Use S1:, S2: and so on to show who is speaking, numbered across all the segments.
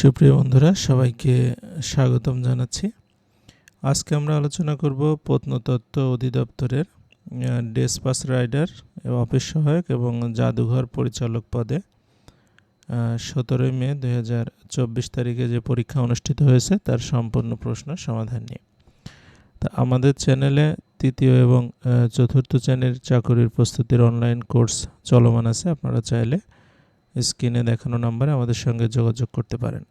S1: সুপ্রিয় বন্ধুরা, সবাইকে স্বাগতম জানাচ্ছি। আজকে আমরা আলোচনা করব প্রত্নতত্ত্ব অধিদপ্তরের ডেসপাস রাইডার, অফিস সহায়ক এবং জাদুঘর পরিচালক পদে। সতেরোই মে দু হাজার চব্বিশ তারিখে যে পরীক্ষা অনুষ্ঠিত হয়েছে, তার সম্পূর্ণ প্রশ্ন সমাধান নিয়ে। তা আমাদের চ্যানেলে তৃতীয় এবং চতুর্থ শ্রেণির চাকরির প্রস্তুতির অনলাইন কোর্স চলমান আছে, আপনারা চাইলে স্ক্রিনে দেখানো নম্বরে আমাদের সঙ্গে যোগাযোগ করতে পারেন।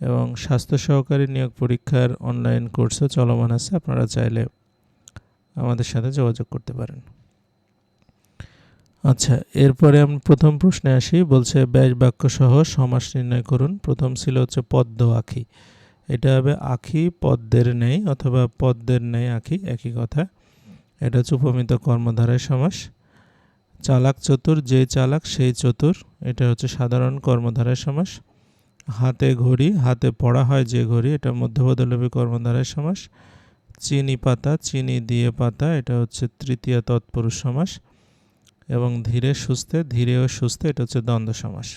S1: এবং স্বাস্থ্য সহকারী নিয়োগ পরীক্ষার অনলাইন কোর্সও চলমান আছে, আপনারা চাইলে আমাদের সাথে যোগাযোগ করতে পারেন। আচ্ছা এরপরে আমি প্রথম প্রশ্নে আসি, বলছে ব্যাস বাক্য সহ সমাস নির্ণয় করুন। প্রথম ছিল হচ্ছে পদ্ম আখি। এটা হবে আখি, পদ্মের নেই অথবা পদ্মের নেই আখি, একই কথা। এটা হচ্ছে উপমিত কর্মধারায় সমাস। চালাক চতুর, যে চালাক সেই চতুর। এটা হচ্ছে সাধারণ কর্মধারায় সমাস। হাতে ঘড়ি, হাতে পড়া হয় যে ঘড়ি, এটা মধ্যপদলোপী কর্মধারায় সমাস। চিনি পাতা, চিনি দিয়ে পাতা, এটা হচ্ছে তৃতীয় তৎপুরুষ সমাস। এবং ধীরে সুস্থে, ধীরে ও সুস্থে, এটা হচ্ছে দ্বন্দ্ব সমাস।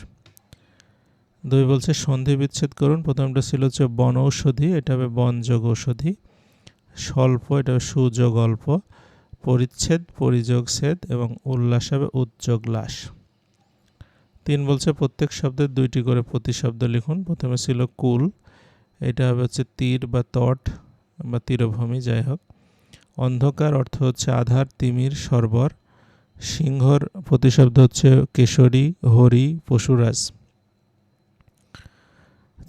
S1: দুই বলছে সন্ধি বিচ্ছেদ করুন। প্রথমটা ছিল হচ্ছে বন ঔষধি এটা হবে বনযোগ ঔষধি। স্বল্প, এটা সুযোগ অল্প। পরিচ্ছেদ, পরিযোগ ছেদ এবং উল্লাস হবে উচ্চগ্লাস তিন বলছে, প্রত্যেক শব্দের দুইটি করে প্রতিশব্দ লিখুন। প্রথমে ছিল কুল, এটা হবে হচ্ছে তীর বা তট বা তীরভূমি, যাই হোক। অন্ধকার অর্থ হচ্ছে আধার, তিমির, সরবর। সিংহর প্রতিশব্দ হচ্ছে কেশরী, হরি, পশুরাজ।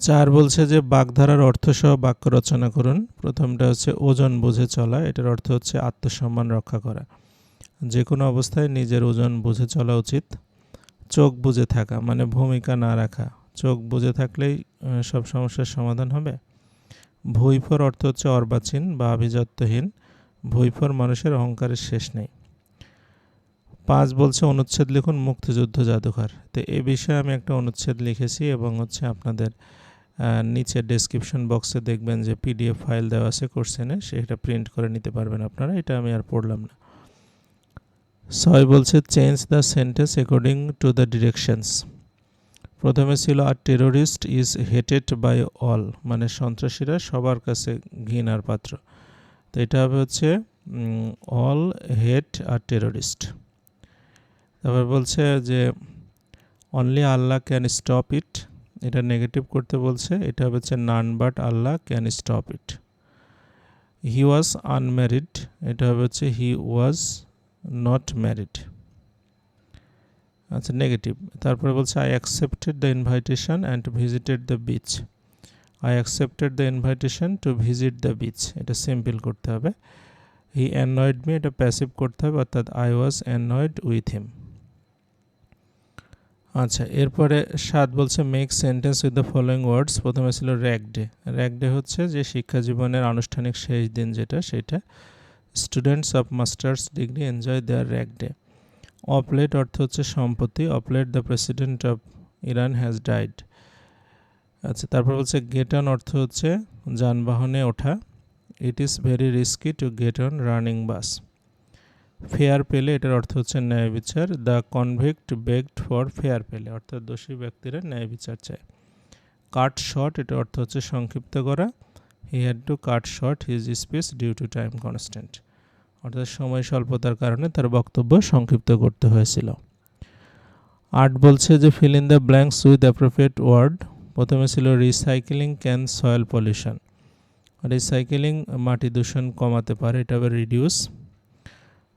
S1: চার বলছে যে বাগধারার অর্থসহ বাক্য রচনা করুন। প্রথমটা হচ্ছে ওজন বুঝে চলা, এটার অর্থ হচ্ছে আত্মসম্মান রক্ষা করা। যে কোনো অবস্থায় নিজের ওজন বুঝে চলা উচিত। চোখ বুঝে থাকা মানে ভূমিকা না রাখা। চোখ বুঝে থাকলেই সব সমস্যার সমাধান হবে। ভৈফর অর্থ হচ্ছে অর্বাচীন বা আভিজাত্যহীন। ভৈফর মানুষের অহংকারের শেষ নেই। পাঁচ বলছে অনুচ্ছেদ লিখুন মুক্তিযুদ্ধ জাদুঘর। তো এ বিষয়ে আমি একটা অনুচ্ছেদ লিখেছি এবং হচ্ছে আপনাদের নিচে ডেসক্রিপশন বক্সে দেখবেন যে পিডিএফ ফাইল দেওয়া আছে কোর্সেনে সেটা প্রিন্ট করে নিতে পারবেন আপনারা, এটা আমি আর পড়লাম না। ছয় বলছে change the sentence according to the directions প্রথমে ছিল আর terrorist is hated by all মানে সন্ত্রাসীরা সবার কাছে ঘৃণার পাত্র। তো এটা হবে হচ্ছে অল হেট আর টেরোরিস্ট তারপর বলছে যে only Allah can stop it এটা নেগেটিভ করতে বলছে, এটা হচ্ছে none but Allah can stop it he was unmarried এটা হচ্ছে হি ওয়াজ নট ম্যারিড আচ্ছা নেগেটিভ তারপরে বলছে I accepted the invitation and visited the beach I accepted the invitation to visit the beach এটা সিম্পল করতে হবে। He annoyed me এটা passive করতে হবে, অর্থাৎ I was annoyed with him আচ্ছা এরপরে সাত বলছে make sentence with the following words প্রথমে ছিল র্যাক ডে র্যাক ডে হচ্ছে যে শিক্ষা জীবনের আনুষ্ঠানিক শেষ দিন যেটা, সেটা students of masters degree enjoy their rag day opulent অর্থ হচ্ছে সম্পত্তি। Opulent the president of Iran has died আচ্ছা তারপর বলছে গেট অন অর্থ হচ্ছে যানবাহনে ওঠা। It is very risky to get on running bus fair play এটার অর্থ হচ্ছে ন্যায় বিচার। The convict begged for fair play, অর্থাৎ দোষী ব্যক্তিরা ন্যায় বিচার চায়। কাট শর্ট এটার অর্থ হচ্ছে সংক্ষিপ্ত করা। He had to cut short his speech due to time constant অর্থাৎ সময় স্বল্পতার কারণে তার বক্তব্য সংক্ষিপ্ত করতে হয়েছিল। আট বলছে যে fill in the blanks with appropriate word প্রথমে ছিল recycling can soil pollution recycling মাটি দূষণ কমাতে পারে, এটা হবে reduce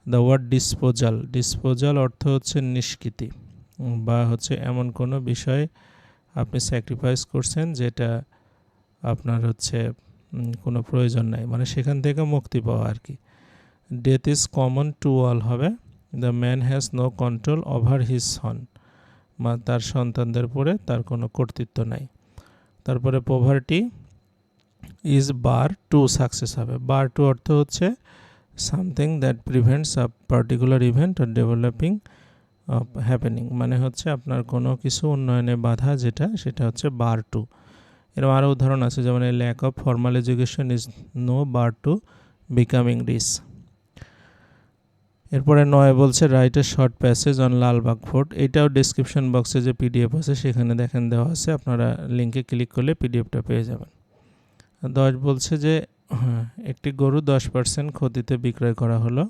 S1: the word disposal disposal অর্থ হচ্ছে নিষ্কৃতি, বা হচ্ছে এমন কোনো বিষয় আপনি স্যাক্রিফাইস করছেন যেটা আপনার হচ্ছে কোনো প্রয়োজন নাই। মানে সেখান থেকে মুক্তি পাওয়া আর কি। Death is common to all হবে। The man has no control over his son বা তার সন্তানদের উপরে তার কোনো কর্তৃত্ব নাই। তারপরে poverty is bar to success হবে। বার টু অর্থ হচ্ছে something that prevents a particular event R developing happening মানে হচ্ছে আপনার কোনো কিছু উন্নয়নে বাধা যেটা, সেটা হচ্ছে বার টু এরকম আরও উদাহরণ আছে, যেমন এই lack of formal education is no bar to becoming rich এরপরে নয় বলছে write a short passage on Lalbagh fort এটাও ডিসক্রিপশন বক্সে যে পিডিএফ আছে, সেখানে দেখেন দেওয়া আছে, আপনারা লিঙ্কে ক্লিক করলে পিডিএফটা পেয়ে যাবেন। দশ বলছে যে হ্যাঁ, একটি গরু দশ পার্সেন্ট ক্ষতিতে বিক্রয় করা হলো।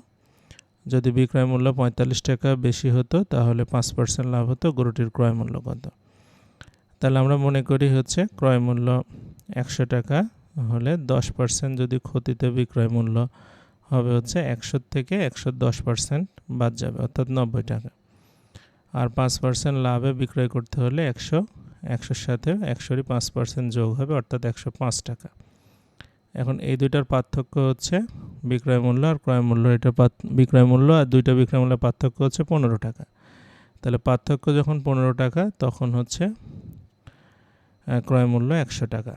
S1: যদি বিক্রয় মূল্য পঁয়তাল্লিশ টাকা বেশি হতো তাহলে পাঁচ পার্সেন্ট লাভ হতো গরুটির ক্রয় মূল্য কত? তাহলে আমরা মনে করি হচ্ছে ক্রয় মূল্য একশো টাকা হলে দশ পার্সেন্ট যদি ক্ষতিতে বিক্রয় মূল্য হবে হচ্ছে একশো থেকে একশো দশ পার্সেন্ট বাদ যাবে অর্থাৎ নব্বই টাকা। আর পাঁচ পার্সেন্ট লাভে বিক্রয় করতে হলে একশো একশোর সাথে একশোরই পাঁচ পার্সেন্ট যোগ হবে অর্থাৎ একশো পাঁচ টাকা। এখন এই দুইটার পার্থক্য হচ্ছে বিক্রয় মূল্য আর ক্রয় মূল্য। এটা বিক্রয় মূল্য আর দুইটা বিক্রয় মূল্যের পার্থক্য হচ্ছে পনেরো টাকা। তাহলে পার্থক্য যখন পনেরো টাকা, তখন হচ্ছে ক্রয় মূল্য একশো টাকা।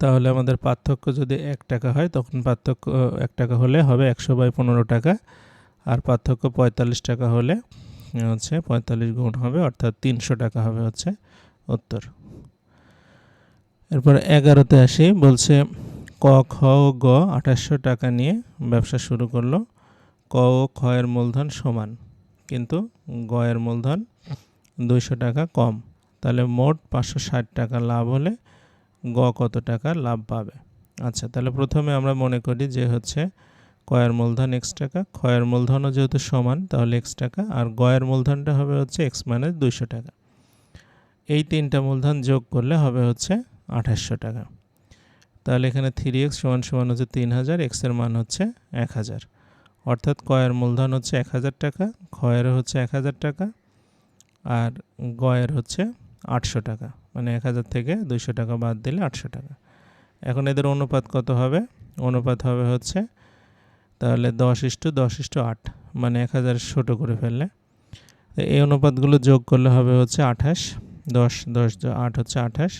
S1: তাহলে আমাদের পার্থক্য যদি এক টাকা হয়, তখন পার্থক্য, এক টাকা হলে হবে একশো বাই পনেরো টাকা আর পার্থক্য পঁয়তাল্লিশ টাকা হলে, হচ্ছে পঁয়তাল্লিশ গুণ হবে, অর্থাৎ তিনশো টাকা হবে হচ্ছে উত্তর। এরপর এগারোতে আসি, বলছে, ক, খ ও গ আঠাশশো টাকা নিয়ে ব্যবসা শুরু করল। ক ও খ এর মূলধন সমান, কিন্তু গ এর মূলধন দুইশো টাকা কম। তাহলে মোট পাঁচশো ষাট টাকা লাভ হলে গ কত টাকা লাভ পাবে? আচ্ছা তাহলে প্রথমে আমরা মনে করি যে হচ্ছে কয়ের মূলধন এক্স টাকা ক্ষয়ের মূলধনও যেহেতু সমান, তাহলে এক্স টাকা, আর গয়ের মূলধনটা হবে হচ্ছে এক্স মাইনাস দুইশো টাকা। এই তিনটা মূলধন যোগ করলে হবে হচ্ছে আঠাশশো টাকা। তাহলে এখানে থ্রি এক্স সমান সমান হচ্ছে তিন হাজার এক্সের মান হচ্ছে এক হাজার। অর্থাৎ কয়ের মূলধন হচ্ছে এক হাজার টাকা ক্ষয়ের হচ্ছে এক হাজার টাকা, আর গয়ের হচ্ছে আটশো টাকা। মানে এক হাজার থেকে দুইশো টাকা বাদ দিলে আটশো টাকা। এখন এদের অনুপাত কত হবে? অনুপাত হবে হচ্ছে, তাহলে দশ ইস্টু দশ ইস্টু আট মানে এক হাজার ছোটো করে ফেললে। এই অনুপাতগুলো যোগ করলে হবে হচ্ছে আঠাশ, দশ দশ আট হচ্ছে আঠাশ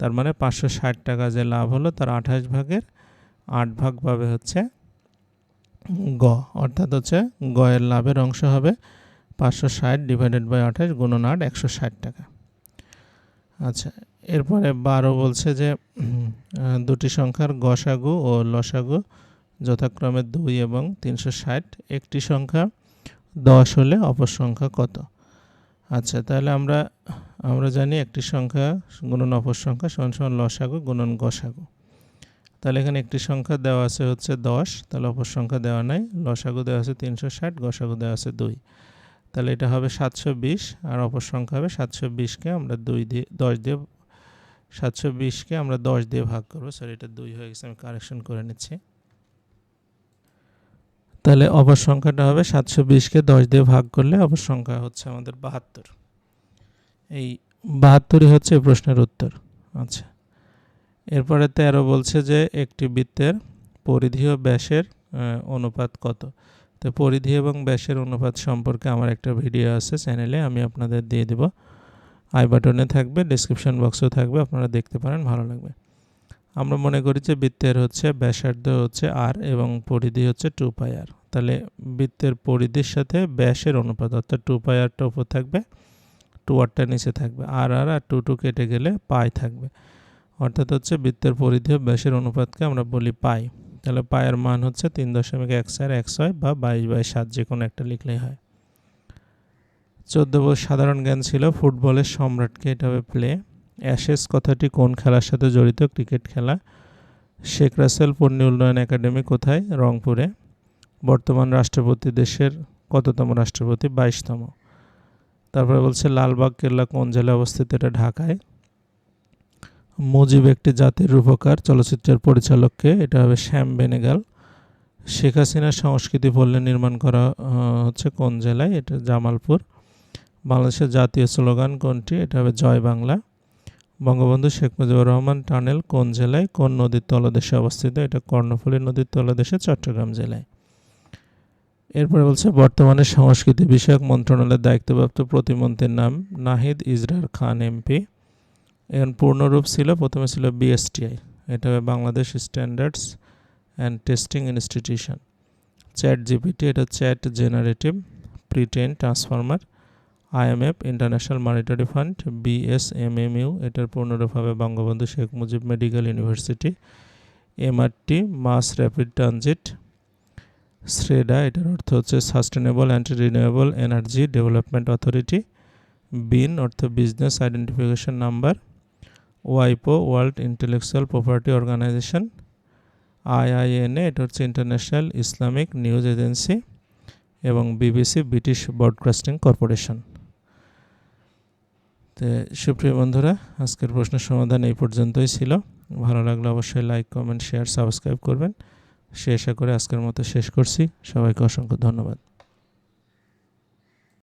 S1: তার মানে পাঁচশো ষাট টাকা যে লাভ হলো, তার আঠাশ ভাগের আট ভাগ পাবে হচ্ছে গ। অর্থাৎ হচ্ছে গয়ের লাভের অংশ হবে পাঁচশো ষাট ডিভাইডেড বাই আঠাশ গুণন আট, একশো ষাট টাকা। আচ্ছা এরপরে বারো বলছে যে দুটি সংখ্যার গসাগু ও লসাগু যথাক্রমে দুই এবং তিনশো ষাট। একটি সংখ্যা দশ হলে অপর সংখ্যা কত? আচ্ছা তাহলে আমরা আমরা জানি একটি সংখ্যা গুণন অপর সংখ্যা সমান সমান লসাগু গুণন গসাগু তাহলে এখানে একটি সংখ্যা দেওয়া আছে হচ্ছে দশ, তাহলে অপর সংখ্যা দেওয়া নাই। লসাগু দেওয়া আছে তিনশো ষাট গসাগু দেওয়া আছে দুই। তাহলে এটা হবে সাতশো বিশ আর অপর সংখ্যা হবে সাতশো বিশকে আমরা দুই দিয়ে, দশ দিয়ে, সাতশো বিশকে আমরা দশ দিয়ে ভাগ করব। সরি এটা দুই হয়ে গেছে, আমি কারেকশন করে নিচ্ছি। তাহলে অপর সংখ্যাটা হবে সাতশো বিশকে দশ দিয়ে ভাগ করলে অপর সংখ্যা হচ্ছে আমাদের বাহাত্তর। এই বাহাত্তরই হচ্ছে প্রশ্নের উত্তর। আচ্ছা। এরপরে তেরো বলছে যে একটি বৃত্তের পরিধি ও ব্যাসের অনুপাত কত? তো পরিধি এবং ব্যাসের অনুপাত সম্পর্কে আমার একটা ভিডিও আছে চ্যানেলে, আমি আপনাদের দিয়ে দেব। আই বাটনে থাকবে, ডিসক্রিপশন বক্সেও থাকবে, আপনারা দেখতে পারেন, ভালো লাগবে। আমরা মনে করি যে বৃত্তের হচ্ছে ব্যাসার্ধ হচ্ছে আর এবং পরিধি হচ্ছে টু পাই আর তাহলে বৃত্তের পরিধির সাথে ব্যাসের অনুপাত অর্থাৎ টু পাই আরটা উপর থাকবে। টু আরটা নিচে থাকবে। আর আর আর টু টু কেটে গেলে পাই থাকবে। অর্থাৎ হচ্ছে বৃত্তের পরিধি ব্যাসের অনুপাতকে আমরা বলি পাই। তাহলে পায়ের মান হচ্ছে তিন দশমিক এক চার এক ছয় বা বাইশ বাই সাত যে কোনো একটা লিখলেই হয়। চোদ্দ বছর সাধারণ জ্ঞান ছিল ফুটবলের সম্রাটকে এটা হবে প্লে। অ্যাশেস কথাটি কোন খেলার সাথে জড়িত? ক্রিকেট খেলা। শেখ রাসেল পণ্য উন্নয়ন একাডেমি কোথায়? রংপুরে। বর্তমান রাষ্ট্রপতি দেশের কততম রাষ্ট্রপতি? বাইশতম। তারপরে বলছে লালবাগ, কেল্লা কোন জেলায় অবস্থিত? এটা ঢাকায়। মুজিব একটি জাতির রূপকার, চলচ্চিত্রের পরিচালককে, এটা হবে শ্যাম বেনেগাল। শেখ হাসিনার সংস্কৃতি পল্লী নির্মাণ করা হচ্ছে কোন জেলায়? এটা জামালপুর। বাংলাদেশের জাতীয় স্লোগান কোনটি? এটা হবে জয় বাংলা। বঙ্গবন্ধু শেখ মুজিবুর রহমান টানেল কোন জেলায়? কোন নদীর তলদেশে অবস্থিত? এটা কর্ণফুলী নদীর তলদেশে, চট্টগ্রাম জেলায়। এরপরে বলছে, বর্তমানে সংস্কৃতি বিষয়ক মন্ত্রণালয়ের দায়িত্বপ্রাপ্ত প্রতিমন্ত্রীর নাম নাহিদ ইজরার খান এমপি। এখন পূর্ণরূপ ছিল, প্রথমে ছিল বিএসটিআই, এটা হবে Bangladesh standards and testing institution. Chat GPT, এটা chat generative, pretrain transformer, IMF, international monetary fund, BSMMU, এটার পূর্ণরূপ হবে Bangabandhu Sheikh Mujib medical university, MRT, mass rapid transit SREDA, এটার অর্থ হচ্ছে sustainable and renewable energy development authority BIN, অর্থ business identification number ওয়াইপো world intellectual property organization IINA, এটা হচ্ছে international Islamic news agency এবং বিবিসি ব্রিটিশ ব্রডকাস্টিং কর্পোরেশন তো সুপ্রিয় বন্ধুরা, আজকের প্রশ্নের সমাধান এই পর্যন্তই ছিল। ভালো লাগলে অবশ্যই লাইক কমেন্ট শেয়ার সাবস্ক্রাইব করবেন। সে আশা করে আজকের মতো শেষ করছি। সবাইকে অসংখ্য ধন্যবাদ।